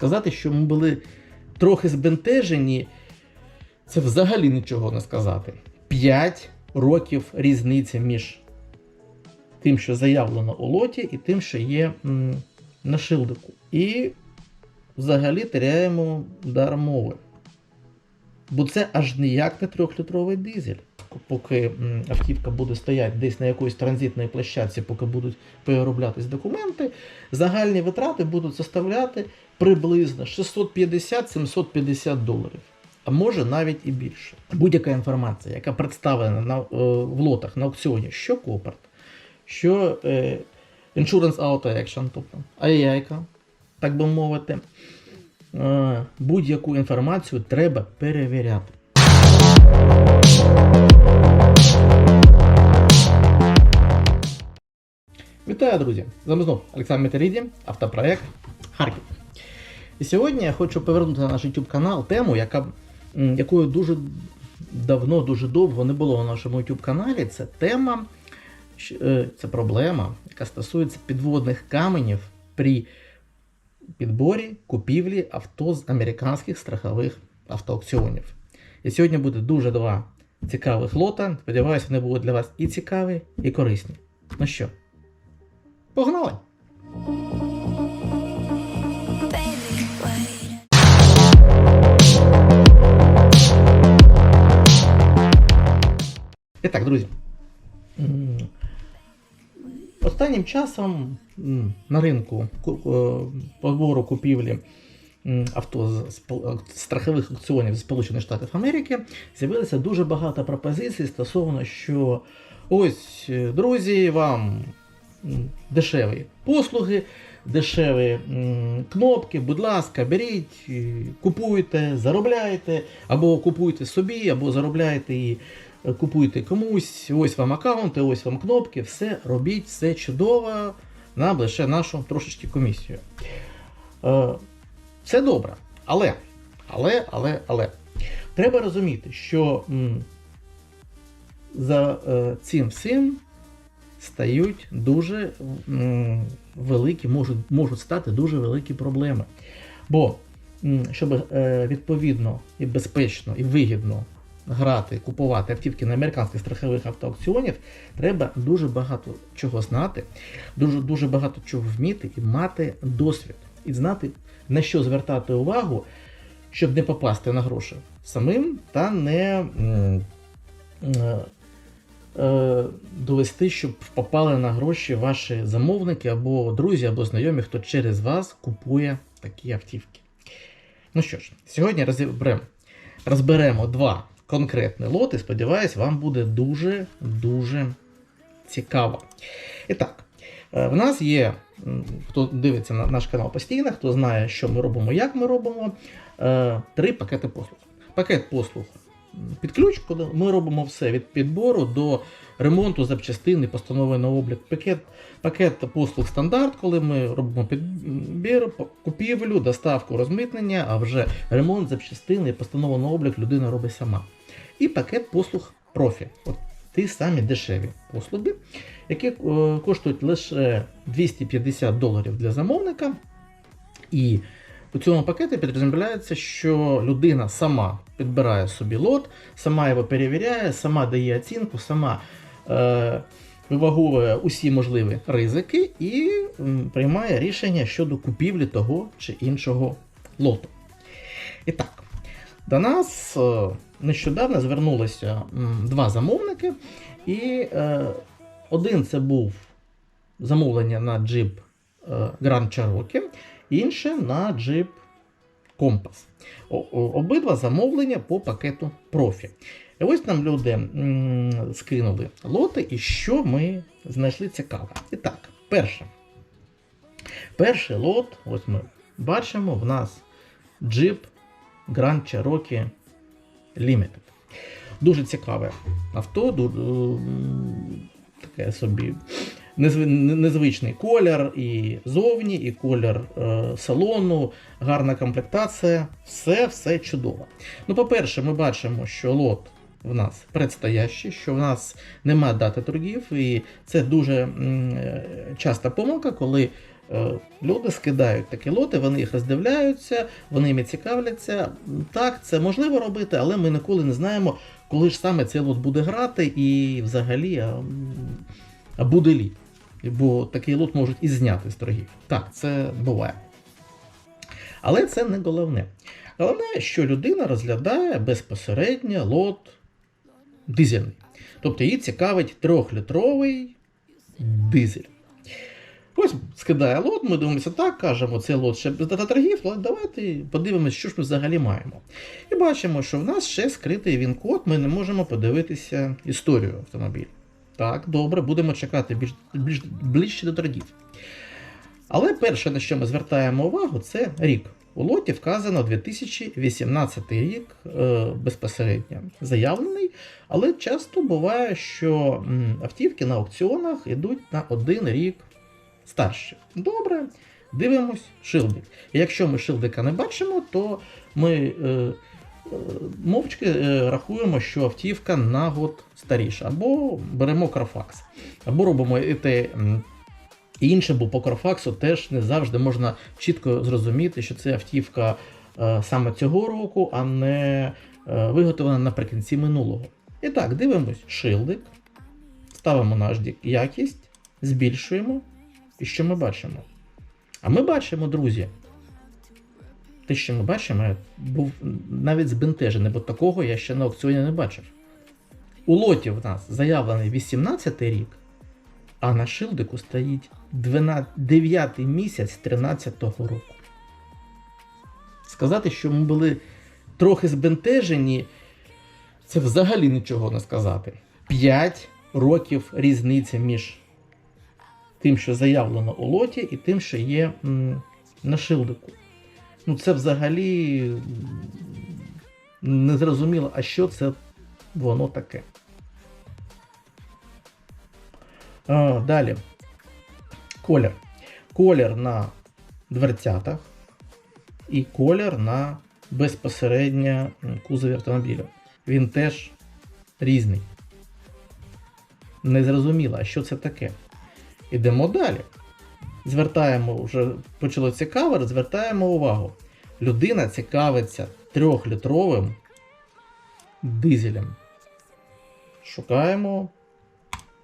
Сказати, що ми були трохи збентежені, це взагалі нічого не сказати. 5 років різниці між тим, що заявлено у лоті, і тим, що є м, на шилдику. І взагалі теряємо дар мови. Бо це аж ніяк не трьохлітровий дизель. Поки автівка буде стояти десь на якоїсь транзитній площадці, поки будуть перероблятись документи, загальні витрати будуть составляти приблизно 650-750 доларів. А може навіть і більше. Будь-яка інформація, яка представлена на, е, в лотах на аукціоні, що Копарт, що е, Insurance Auto Action, тобто АЯйка, так би мовити, е, будь-яку інформацію треба перевіряти. Вітаю, друзі! З вами знов Олександр Метеріді, автопроект Харків. І сьогодні я хочу повернути на наш YouTube канал тему, яка, м, якої дуже давно, дуже довго не було на нашому YouTube каналі. Це тема, е, це проблема, яка стосується підводних каменів при підборі купівлі авто з американських страхових автоаукціонів. І сьогодні буде дуже два цікавих лота. Сподіваюся, вони будуть для вас і цікаві, і корисні. Ну що, погнали! І так, друзі. Останнім часом на ринку ку- побору купівлі авто з страхових аукціонів з Сполучених Штатів Америки з'явилося дуже багато пропозицій стосовно, що ось, е, друзі, вам дешеві послуги, дешеві кнопки, будь ласка, беріть, е, купуйте, заробляйте, або купуйте собі, або заробляйте і купуйте комусь, ось вам аккаунти, ось вам кнопки, все робіть, все чудово, нам лише нашу трошечки комісію. Е, все добре. Але, але, але, але. Треба розуміти, що за е, цим всім стають дуже великі, можуть, можуть стати дуже великі проблеми. Бо, щоб е, відповідно і безпечно, і вигідно грати, купувати автівки на американських страхових автоаукціонів, треба дуже багато чого знати, дуже, дуже багато чого вміти і мати досвід, і знати, на що звертати увагу, щоб не попасти на гроші самим та не. е, е, довести, щоб попали на гроші ваші замовники або друзі, або знайомі, хто через вас купує такі автівки. Ну що ж, сьогодні розберемо, розберемо два конкретні лоти. Сподіваюсь, вам буде дуже-дуже цікаво. І так, е, в нас є, хто дивиться на наш канал постійно, хто знає, що ми робимо, як ми робимо, е, три пакети послуг. Пакет послуг під ключ, коли ми робимо все від підбору до ремонту запчастин і постанови на облік. Пакет, пакет послуг стандарт, коли ми робимо підбір, купівлю, доставку, розмитнення, а вже ремонт запчастин і постанову на облік людина робить сама. І пакет послуг профі. От ті самі дешеві послуги, які е, коштують лише 250 доларів для замовника. І у цьому пакеті підрозуміється, що людина сама підбирає собі лот, сама його перевіряє, сама дає оцінку, сама е, виваговує усі можливі ризики і приймає рішення щодо купівлі того чи іншого лоту. І так, до нас е, нещодавно звернулися два замовники, і е, один це був замовлення на джип е, Grand Cherokee, інше на джип о- Обидва замовлення по пакету профі. І ось нам люди скинули лоти, і що ми знайшли цікаве. І так, перше. Перший лот, ось ми бачимо, в нас джип Grand Cherokee Limited. Дуже цікаве авто, таке собі незвичний колір і зовні, і колір е, салону, гарна комплектація, все, все чудово. Ну, по-перше, ми бачимо, що лот в нас предстоящий, що в нас немає дати торгів, і це дуже е, часта помилка, коли Люди скидають такі лоти, вони їх роздивляються, вони їми цікавляться. Так, це можливо робити, але ми ніколи не знаємо, коли ж саме цей лот буде грати і взагалі а буде лі. Бо такий лот можуть і зняти з торгів. Так, це буває. Але це не головне. Головне, що людина розглядає безпосередньо лот дизельний. Тобто її цікавить трьохлітровий дизель. Ось скидає лот, ми дивимося так, кажемо, це лот ще без дата торгів, але давайте подивимося, що ж ми взагалі маємо. І бачимо, що в нас ще скритий він-код, ми не можемо подивитися історію автомобіля. Так, добре, будемо чекати більш, більш ближче до торгів. Але перше, на що ми звертаємо увагу, це рік. У лоті вказано 2018 рік е, безпосередньо заявлений, але часто буває, що автівки на аукціонах йдуть на один рік старші. Добре, дивимось шилдик. Якщо ми шилдика не бачимо, то ми е, е, мовчки е, рахуємо, що автівка на год старіша. Або беремо Carfax, або робимо те. і інше, бо по Carfax теж не завжди можна чітко зрозуміти, що це автівка е, саме цього року, а не е, виготовлена наприкінці минулого. І так, дивимось шилдик, ставимо наш дік якість, збільшуємо. І що ми бачимо? А ми бачимо, друзі. Те, що ми бачимо, я був навіть збентежений, бо такого я ще на аукціоні не бачив. У лоті в нас заявлений 18 рік, а на шилдику стоїть 9 місяць 13-го року. Сказати, що ми були трохи збентежені, це взагалі нічого не сказати. 5 років різниця між тим, що заявлено у лоті, і тим, що є на шилдику. Ну, це взагалі незрозуміло, а що це воно таке. А, далі. Колір. Колір на дверцятах і колір на безпосередньо кузові автомобіля. Він теж різний. Незрозуміло, а що це таке. Ідемо далі. Звертаємо, вже почало цікаво, звертаємо увагу. Людина цікавиться трьохлітровим дизелем. Шукаємо,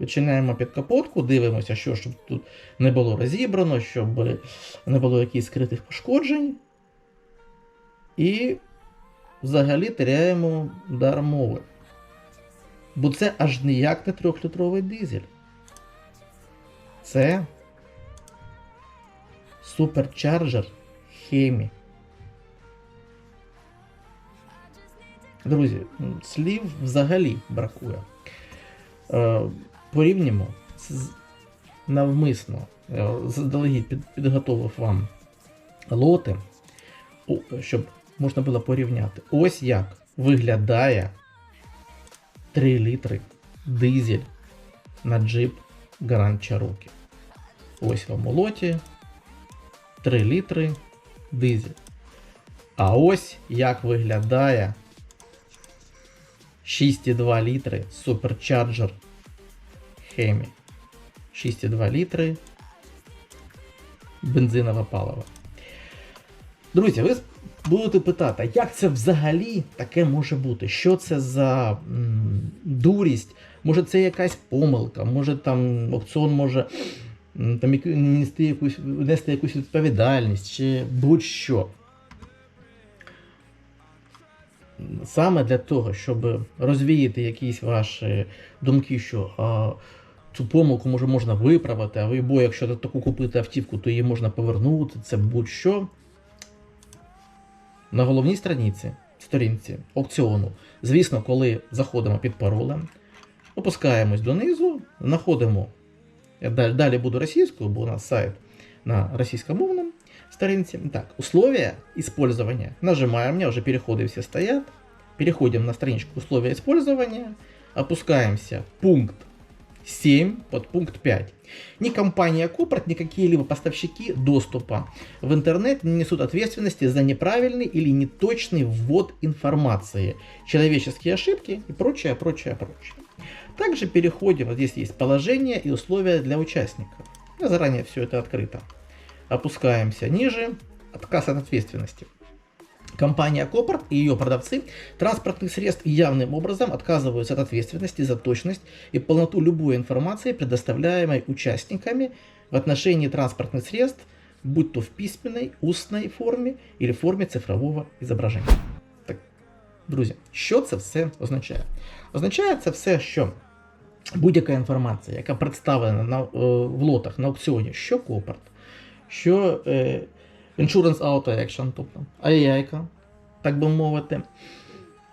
відчиняємо під капотку, дивимося, що щоб тут не було розібрано, щоб не було якихось скритих пошкоджень. І взагалі теряємо дар мови. Бо це аж ніяк не трьохлітровий дизель. Це суперчарджер Хемі. Друзі, слів взагалі бракує. Е, порівнямо з- навмисно. е, Заздалегідь під, підготовив вам лоти, щоб можна було порівняти. Ось як виглядає 3 літри дизель на джип Grand Cherokee. Ось вам у лоті 3 літри дизель. А ось як виглядає 6,2 літри Supercharger Hemi. 6,2 літри бензинове паливо. Друзі, ви будете питати, як це взагалі таке може бути? Що це за м, дурість? Може це якась помилка, може там аукціон може там, нести якусь, нести якусь відповідальність чи будь-що. Саме для того, щоб розвіяти якісь ваші думки, що а, цю помилку може можна виправити, а ви, бо якщо таку купити автівку, то її можна повернути, це будь-що. На головній страниці, сторінці аукціону, звісно, коли заходимо під паролем, опускаємось донизу, знаходимо. Я далі, далі буду російською, бо у нас сайт на російськомовном сторінці. Так, условия использования. Нажимаем, у меня уже переходы все стоят. Переходим на страничку условия использования. Опускаемся. Пункт 7 под пункт 5. Ни компания Копорт, ни какие-либо поставщики доступа в интернет не несут ответственности за неправильный или неточный ввод информации, человеческие ошибки и прочее, прочее, прочее. Также переходим, вот здесь есть положение и условия для участников. У меня заранее все это открыто. опускаемся ниже. Отказ от ответственности. Компания Копорт и ее продавцы транспортных средств явным образом отказываются от ответственности за точность и полноту любой информации, предоставляемой участниками в отношении транспортных средств, будь то в письменной, устной формі или формі цифрового зображення. Друзі, що це все означає? Означає це все, що будь-яка інформація, яка представлена на, е, в лотах на аукціоні, що Копорт, що е, Insurance Auto Action, тобто AI, так би мовити,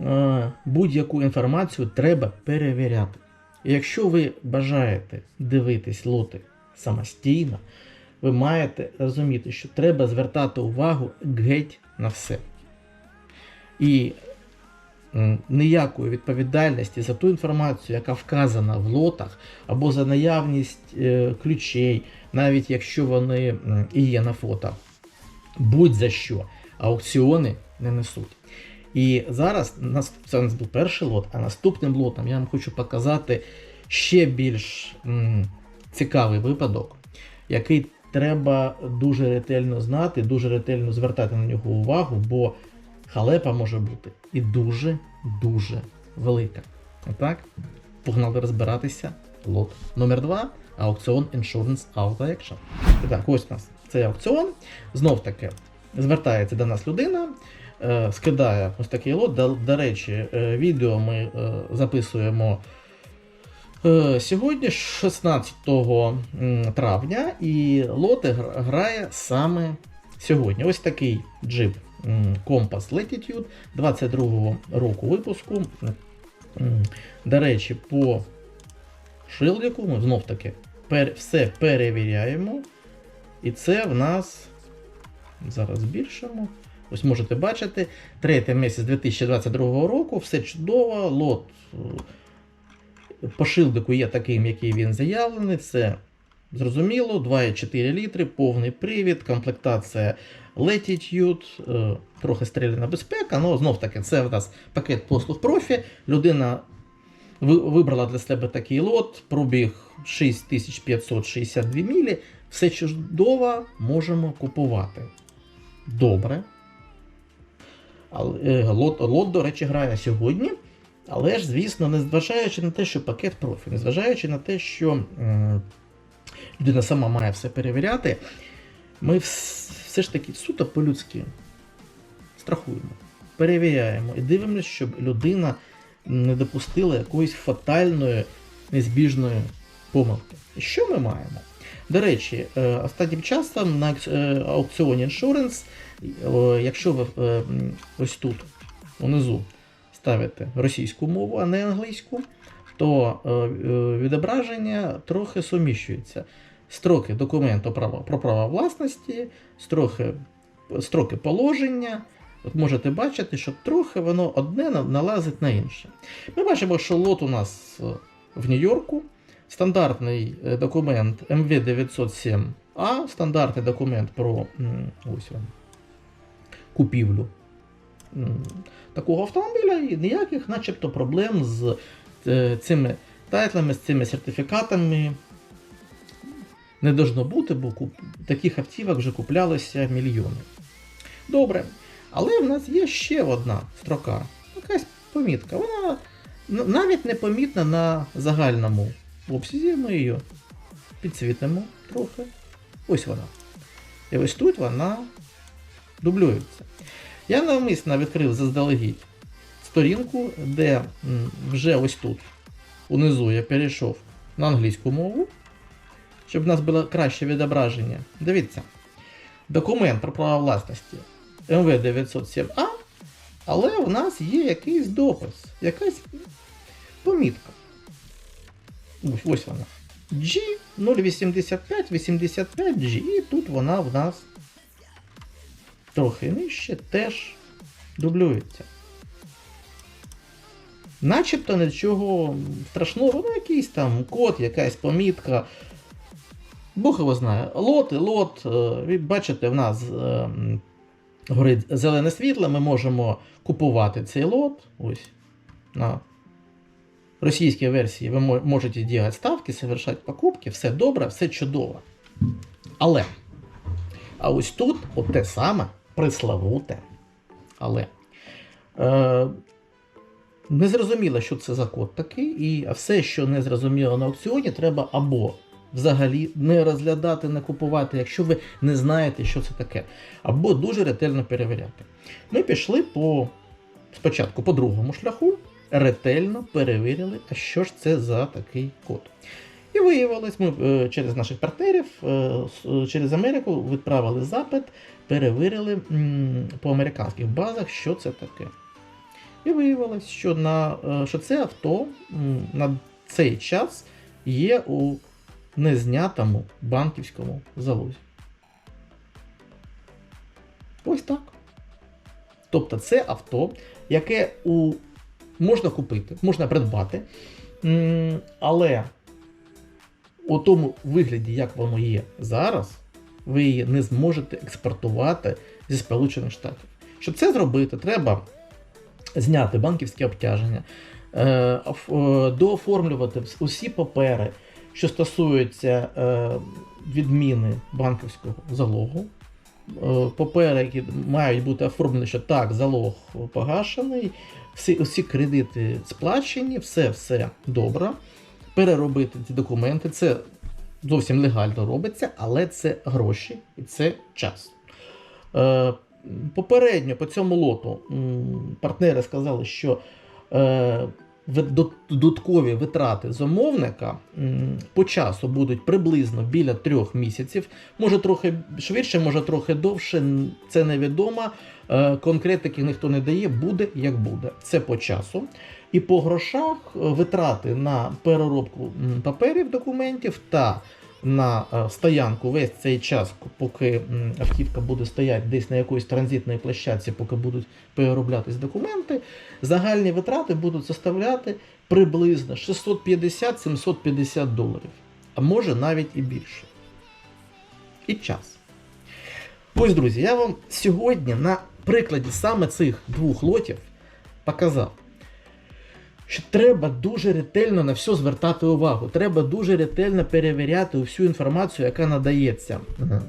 е, будь-яку інформацію треба перевіряти. І якщо ви бажаєте дивитись лоти самостійно, ви маєте розуміти, що треба звертати увагу геть на все. І ніякої відповідальності за ту інформацію, яка вказана в лотах, або за наявність е, ключей, навіть якщо вони і є на фото, будь-за що, аукціони не несуть. І зараз це у нас був перший лот, а наступним лотом я вам хочу показати ще більш цікавий випадок, який треба дуже ретельно знати, дуже ретельно звертати на нього увагу, бо халепа може бути і дуже-дуже велика. Отак, погнали розбиратися. Лот номер 2 аукціон Insurance Auto Action. Так, ось у нас цей аукціон. Знов таки звертається до нас людина, е, скидає ось такий лот. До, до речі, е, відео ми е, записуємо е, сьогодні, 16 травня, і лот гр- грає саме сьогодні. Ось такий джип Compass Latitude 22 року випуску. До речі, по шилдику ми знов таки все перевіряємо. І це в нас зараз збільшимо. Ось можете бачити, третій місяць 2022 року, все чудово, лот е, по шилдику є таким, який він заявлений. Це зрозуміло, 2,4 літри, повний привід, комплектація Latitude, е, трохи стріляна безпека. Ну, знов таки, це в нас пакет послуг профі. Людина вибрала для себе такий лот, пробіг 6562 мілі. Все чудово можемо купувати. Добре. Але, лот, лот, до речі, грає сьогодні. Але ж, звісно, не зважаючи на те, що пакет профі, не зважаючи на те, що людина сама має все перевіряти, ми все ж таки суто по-людськи страхуємо, перевіряємо і дивимося, щоб людина не допустила якоїсь фатальної, незбіжної помилки. Що ми маємо? До речі, е, останнім часом на е, аукціоні Insurance, е, якщо ви ось тут унизу ставите російську мову, а не англійську, то відображення трохи суміщується. Строки документу права, про право власності, строки, строки положення. От можете бачити, що трохи воно одне налазить на інше. Ми бачимо, що лот у нас е, в Нью-Йорку. Стандартний е, документ МВ-907А, стандартний документ про ось купівлю такого автомобіля, і ніяких, начебто, проблем з е, цими тайтлами, з цими сертифікатами не должно бути, бо таких автівок вже куплялося мільйони. Добре. Але в нас є ще одна строка, якась помітка. Вона навіть не помітна на загальному обсязі. Ми її підсвітимо трохи. Ось вона. І ось тут вона дублюється. Я навмисно відкрив заздалегідь сторінку, де вже ось тут, унизу я перейшов на англійську мову, щоб в нас було краще відображення. Дивіться. Документ про право власності МВ-907А, але в нас є якийсь допис, якась помітка. Ось, ось вона. G08585G, і тут вона в нас трохи нижче теж дублюється. Начебто нічого страшного, ну якийсь там код, якась помітка. Бог його знає. Лот і лот. е, бачите, в нас е, горить зелене світло, ми можемо купувати цей лот. Ось на російській версії ви можете робити ставки, совершати покупки, все добре, все чудово. Але А ось тут от те саме преславуте. Але е, не зрозуміло, що це за код такий, і все, що не зрозуміло на аукціоні, треба або взагалі не розглядати, не купувати, якщо ви не знаєте, що це таке, або дуже ретельно перевіряти. Ми пішли по спочатку по другому шляху, ретельно перевірили, а що ж це за такий код. І виявилось, ми е, через наших партнерів, е, через Америку відправили запит, перевірили по американських базах, що це таке. І виявилось, що, на, е, що це авто на цей час є у незнятому банківському залозі. Ось так. Тобто це авто, яке у... можна купити, можна придбати, але у тому вигляді, як воно є зараз, ви її не зможете експортувати зі Сполучених Штатів. Щоб це зробити, треба зняти банківське обтяження, е, е, дооформлювати усі папери, що стосуються е, відміни банківського залогу. Е, Папери, які мають бути оформлені, що так, залог погашений, всі, усі кредити сплачені, все все добре. Переробити ці документи. Це зовсім легально робиться, але це гроші і це час. Е, Попередньо по цьому лоту партнери сказали, що додаткові витрати замовника по часу будуть приблизно біля трьох місяців. Може трохи швидше, може трохи довше. Це невідомо. Е, Конкретики ніхто не дає, буде як буде. Це по часу. І по грошах е, витрати на переробку паперів документів та на е, стоянку весь цей час, поки автівка буде стояти десь на якоїсь транзитній площадці, поки будуть перероблятись документи, загальні витрати будуть составляти приблизно 650-750 доларів, а може навіть і більше. І час. Ось, друзі, я вам сьогодні на прикладі саме цих двох лотів показав, що треба дуже ретельно на все звертати увагу. Треба дуже ретельно перевіряти всю інформацію, яка надається е,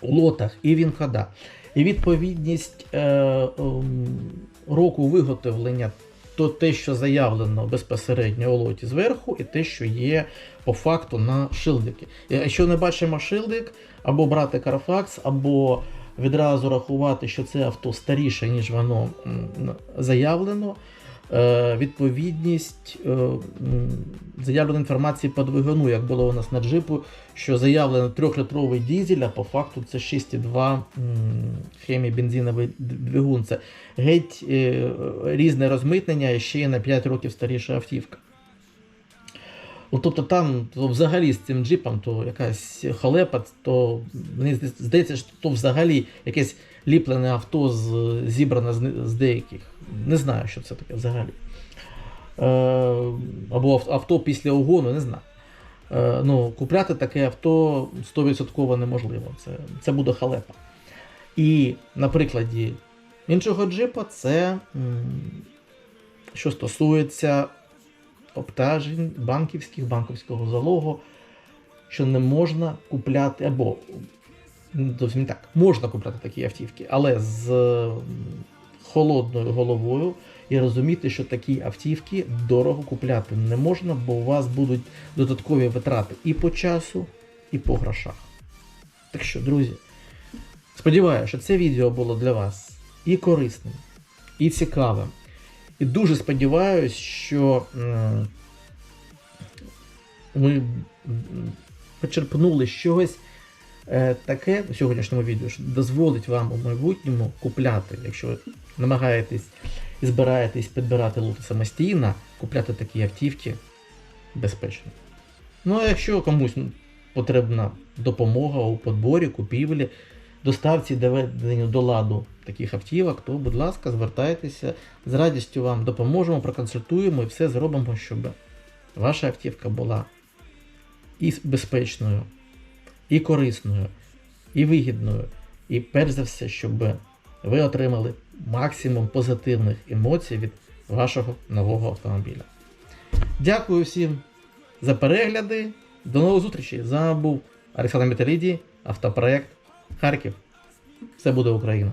у лотах і в інхода. І відповідність е, ем, року виготовлення то те, що заявлено безпосередньо у лоті зверху, і те, що є по факту на шилдики. Якщо не бачимо шилдик, або брати Carfax, або відразу рахувати, що це авто старіше, ніж воно заявлено. Е, відповідність е, заявленої інформації по двигуну, як було у нас на джипу, що заявлено 3-літровий дізель, а по факту це 6,2 м, хемі бензиновий двигун. Це геть е, різне розмитнення і ще на 5 років старіша автівка. Ну, тобто там то взагалі з цим джипом, то якась халепа, то мені здається, що то взагалі якесь ліплене авто з, зібране з, з деяких. Не знаю, що це таке взагалі. Е, або авто після угону, не знаю. Е, ну, купляти таке авто 100% неможливо. Це, це буде халепа. І на прикладі іншого джипа це що стосується обтяжень банківських, банківського залогу, що не можна купляти, або зовсім так, можна купляти такі автівки, але з холодною головою і розуміти, що такі автівки дорого купляти не можна, бо у вас будуть додаткові витрати і по часу, і по грошах. Так що, друзі, сподіваюся, що це відео було для вас і корисним, і цікавим. І дуже сподіваюся, що ми почерпнули щось е, таке в сьогоднішньому відео, що дозволить вам у майбутньому купляти, якщо ви намагаєтесь і збираєтесь підбирати лути самостійно, купляти такі автівки безпечно. Ну а якщо комусь потрібна допомога у подборі, купівлі, доставці доведенню до ладу таких автівок, то, будь ласка, звертайтеся, з радістю вам допоможемо, проконсультуємо і все зробимо, щоб ваша автівка була і безпечною, і корисною, і вигідною, і перш за все, щоб ви отримали максимум позитивних емоцій від вашого нового автомобіля. Дякую всім за перегляди. До нових зустрічей. З вами був Олександр Металіді, автопроект Харків. це буде Україна.